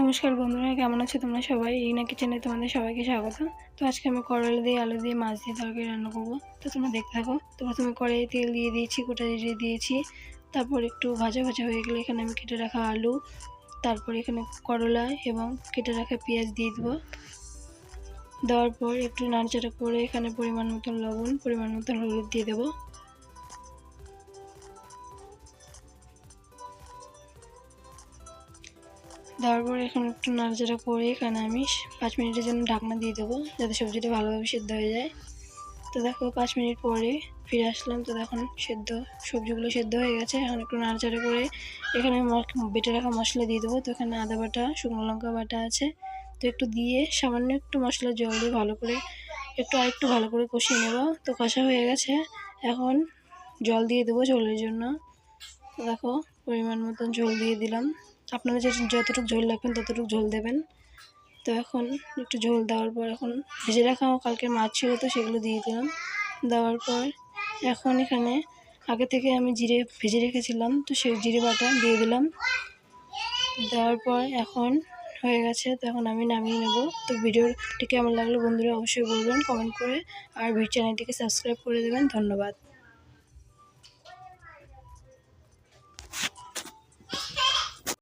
নমস্কার বন্ধুরা, কেমন আছো তোমরা সবাই? এই না কিচেনে তোমাদের সবাইকে স্বাগত। তো আজকে আমি করলা দিয়ে, আলু দিয়ে, মাছ দিয়ে তরকারি রান্না করব। তো তোমরা দেখতে থাকো, তো প্রথমে কড়াইয়ে তেল দিয়ে দিয়েছি, গোটা জিরে দিয়েছি। তারপর একটু ভাজা ভাজা হয়ে গেলে এখানে আমি কেটে রাখা আলু, তারপর এখানে করলা এবং কেটে রাখা পেঁয়াজ দিয়ে দেবো। দেওয়ার পর একটু নাড়াচাড়া করে এখানে পরিমাণ মতন লবণ, পরিমাণ মতন হলুদ দিয়ে দেবো। দেওয়ার পর এখন একটু নাড়াচাড়া করে এখানে আমি পাঁচ মিনিটের জন্য ঢাকনা দিয়ে দেবো, যাতে সবজিটা ভালোভাবে সেদ্ধ হয়ে যায়। তো দেখো, পাঁচ মিনিট পরে ফিরে আসলাম। তো এখন সেদ্ধ, সবজিগুলো সেদ্ধ হয়ে গেছে। এখন একটু নাড়াচাড়া করে এখানে বেটে রাখা মশলা দিয়ে দেবো। তো এখানে আদা বাটা, শুকনো লঙ্কা বাটা আছে। তো একটু দিয়ে সামান্য একটু মশলা জল দিয়ে ভালো করে একটু আর একটু ভালো করে কষিয়ে নেব। তো কষা হয়ে গেছে। এখন জল দিয়ে দেবো ঝোলের জন্য। দেখো, পরিমাণ মতন ঝোল দিয়ে দিলাম। আপনারা যে যতটুকু ঝোল রাখবেন, ততটুকু ঝোল দেবেন। তো এখন একটু ঝোল দেওয়ার পর এখন ভেজে রাখা কালকে মাছ ছিল তো সেগুলো দিয়ে দিলাম। দেওয়ার পর এখন এখানে আগে থেকে আমি জিরে ভেজে রেখেছিলাম, তো সেই জিরে বাটা দিয়ে দিলাম। দেওয়ার পর এখন হয়ে গেছে, তো এখন আমি নামিয়ে নেব। তো ভিডিওটি কেমন লাগল বন্ধুরা অবশ্যই বলবেন, কমেন্ট করে। আর চ্যানেলটিকে সাবস্ক্রাইব করে দেবেন। ধন্যবাদ।